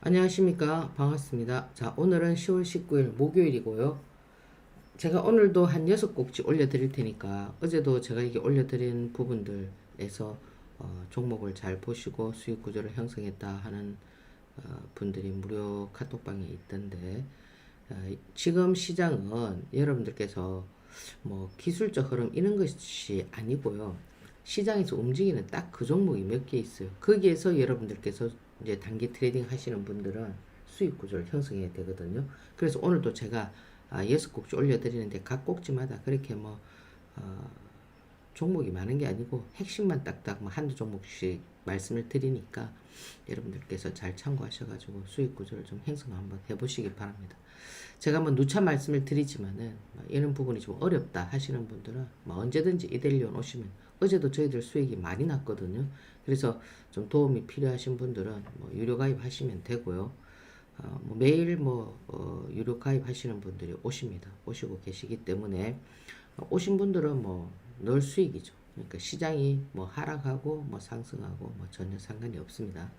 안녕하십니까? 반갑습니다. 자 오늘은 10월 19일 목요일이고요. 제가 오늘도 한 6곡지 올려드릴 테니까 어제도 제가 이게 올려드린 부분들에서 어, 종목을 잘 보시고 수익 구조를 형성했다 하는 어, 분들이 무료 카톡방에 있던데 어, 지금 시장은 여러분들께서 뭐 기술적 흐름 이런 것이 아니고요 시장에서 움직이는 딱 그 종목이 몇 개 있어요. 거기에서 여러분들께서 이제 단기 트레이딩 하시는 분들은 수익 구조를 형성해야 되거든요. 그래서 오늘도 제가 아, 여섯 곡지 올려드리는데 각 곡지마다 그렇게 뭐 어, 종목이 많은 게 아니고 핵심만 딱딱 뭐 한두 종목씩 말씀을 드리니까 여러분들께서 잘 참고하셔가지고 수익 구조를 좀 형성 한번 해보시기 바랍니다. 제가 뭐 누차 말씀을 드리지만은 뭐 이런 부분이 좀 어렵다 하시는 분들은 뭐 언제든지 이델리온 오시면 어제도 저희들 수익이 많이 났거든요. 그래서 좀 도움이 필요하신 분들은 뭐 유료 가입하시면 되고요. 어, 뭐 매일 뭐 어, 유료 가입하시는 분들이 오십니다. 오시고 계시기 때문에 어, 오신 분들은 뭐 늘 수익이죠. 그러니까 시장이 뭐 하락하고 뭐 상승하고 뭐 전혀 상관이 없습니다.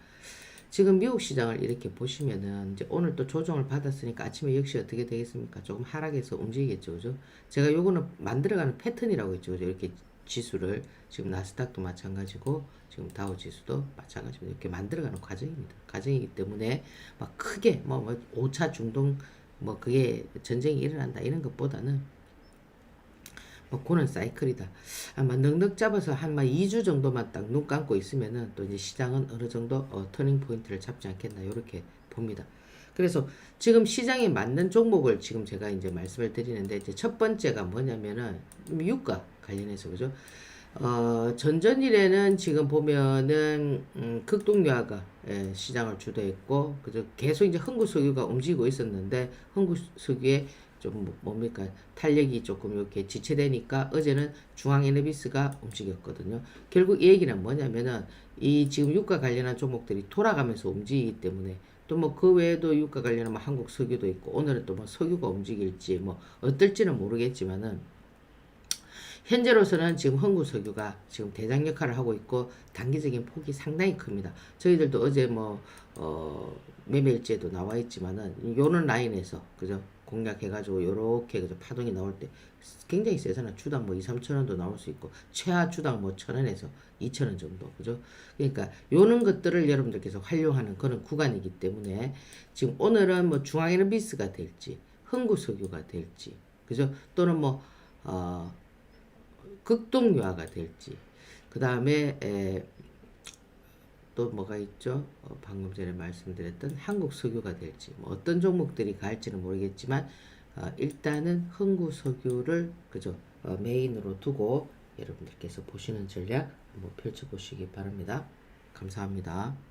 지금 미국 시장을 이렇게 보시면은 이제 오늘 또 조정을 받았으니까 아침에 역시 어떻게 되겠습니까? 조금 하락해서 움직이겠죠, 그죠? 제가 요거는 만들어가는 패턴이라고 했죠, 그죠? 이렇게 지수를 지금 나스닥도 마찬가지고 지금 다우 지수도 마찬가지로 이렇게 만들어가는 과정입니다. 과정이기 때문에 막 크게 뭐, 뭐 5차 중동 뭐 그게 전쟁이 일어난다 이런 것보다는 뭐 그는 사이클이다. 아마 넉넉 잡아서 한막 2주 정도만 딱 눈 감고 있으면은 또 이제 시장은 어느 정도 어, 터닝 포인트를 잡지 않겠나 이렇게 봅니다. 그래서 지금 시장에 맞는 종목을 지금 제가 이제 말씀을 드리는데 이제 첫 번째가 뭐냐면은 유가 관련해서 그죠? 어, 전전일에는 지금 보면은 음, 극동유화가 예, 시장을 주도했고 그죠? 계속 이제 흥구석유가 움직이고 있었는데 흥구석유의 좀 뭐- 뭡니까 탄력이 조금 이렇게 지체되니까 어제는 중앙에너비스가 움직였거든요. 결국 이 얘기는 뭐냐면은 이 지금 유가 관련한 종목들이 돌아가면서 움직이기 때문에 또 뭐 그 외에도 유가 관련한 뭐 한국 석유도 있고 오늘은 또 뭐 석유가 움직일지 뭐 어떨지는 모르겠지만은 현재로서는 지금 흥구석유가 지금 대장 역할을 하고 있고 단기적인 폭이 상당히 큽니다. 저희들도 어제 뭐 어, 매매일지에도 나와 있지만은 요런 라인에서 그죠 공략해가지고 요렇게 그죠 파동이 나올 때 굉장히 세잖아. 주당 뭐 2, 3천 원도 나올 수 있고 최하 주당 뭐 천 원에서 2천 원 정도. 그죠? 그러니까 요런 것들을 여러분들께서 활용하는 그런 구간이기 때문에 지금 오늘은 뭐 중앙에너비스가 될지 흥구석유가 될지 그죠? 또는 뭐 어, 극동유화가 될지 그 다음에 또 뭐가 있죠? 어, 방금 전에 말씀드렸던 한국 석유가 될지 뭐 어떤 종목들이 갈지는 모르겠지만 어, 일단은 흥구 석유를 그죠 어, 메인으로 두고 여러분들께서 보시는 전략 한번 펼쳐보시기 바랍니다. 감사합니다.